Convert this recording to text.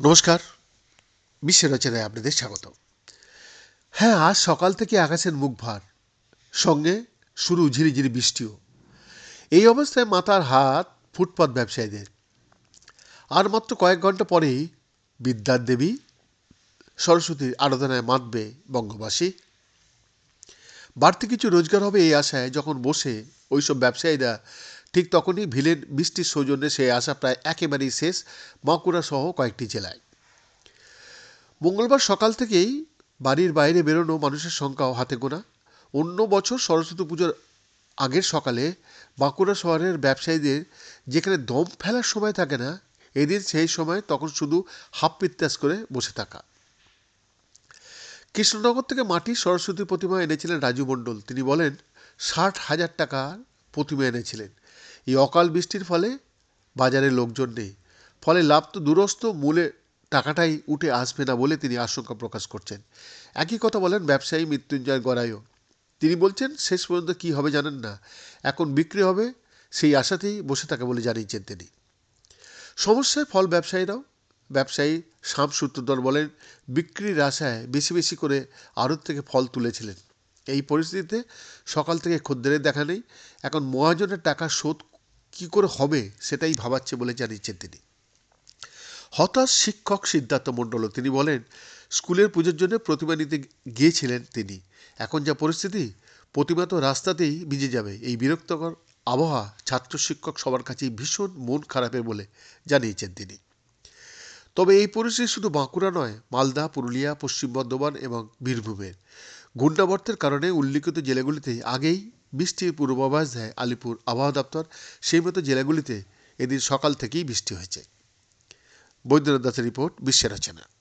নমস্কার, বিশ্বের রচনায় আপনাদের স্বাগত। হ্যাঁ আজ সকাল থেকে আকাশের মুখ ভার, সঙ্গে শুরু ঝিরিঝিরি বৃষ্টিও। এই অবস্থায় মাথার হাত ফুটপাত ব্যবসায়ীদের। আর মাত্র কয়েক ঘণ্টা পরেই বিদ্যার দেবী সরস্বতীর আরাধনায় মাতবে বঙ্গবাসী। বাড়তি কিছু রোজগার হবে এই আশায় যখন বসে ওইসব ব্যবসায়ীরা, ঠিক তখনই ভিলেন বৃষ্টির সৌজন্যে সেই আশা প্রায় একেবারেই শেষ বাঁকুড়া সহ কয়েকটি জেলায়। মঙ্গলবার সকাল থেকেই বাড়ির বাইরে বেরোনো মানুষের সংখ্যাও হাতে গোনা। অন্য বছর সরস্বতী পুজোর আগের সকালে বাঁকুড়া শহরের ব্যবসায়ীদের যেখানে দম ফেলার সময় থাকে না, এদিন সেই সময় তখন শুধু হাফ পিত্তাস করে বসে থাকা। কৃষ্ণনগর থেকে মাটির সরস্বতী প্রতিমা এনেছিলেন রাজু মণ্ডল। তিনি বলেন, ষাট হাজার টাকার প্রতিমা এনেছিলেন। এই অকাল বৃষ্টির ফলে বাজারে লোকজন নেই। ফলে লাভ তো দূরস্থ মূলে টাকাটাই উঠে আসবে না বলে তিনি আশঙ্কা প্রকাশ করছেন। একই কথা বলেন ব্যবসায়ী মৃত্যুঞ্জয় গড়াইও তিনি বলছেন, শেষ পর্যন্ত কী হবে জানেন না। এখন বিক্রি হবে, সেই আশাতেই বসে থাকে বলে জানিয়েছেন তিনি। সমস্যায় ফল ব্যবসায়ীরাও ব্যবসায়ী শাম সূত্রধর বলেন, বিক্রির আশায় বেশি বেশি করে আড়ত থেকে ফল তুলেছিলেন। এই পরিস্থিতিতে সকাল থেকে খদ্দেরের দেখা নেই। এখন মহাজনের টাকা শোধ কী করে হবে সেটাই ভাবাচ্ছে বলে জানিয়েছেন তিনি। হতাশ শিক্ষক সিদ্ধার্থ মণ্ডলও তিনি বলেন, স্কুলের পুজোর জন্য প্রতিমা নিতে গিয়েছিলেন তিনি। এখন যা পরিস্থিতি, প্রতিমা তো রাস্তাতেই ভিজে যাবে। এই বিরক্তকর আবহাওয়া ছাত্র শিক্ষক সবার কাছেই ভীষণ মন খারাপের বলে জানিয়েছেন তিনি। তবে এই পরিস্থিতি শুধু বাঁকুড়া নয়, মালদা, পুরুলিয়া, পশ্চিম বর্ধমান এবং বীরভূমের। ঘূর্ণাবর্তের কারণে উল্লিখিত জেলাগুলিতে আগেই বৃষ্টির পূর্বাভাস দেয় আলিপুর আবহাওয়া দপ্তর। সেই মতো জেলাগুলিতে এদিন সকাল থেকেই বৃষ্টি হয়েছে। বৈদ্যনাথ দাসের রিপোর্ট, বিশ্বের রচনা।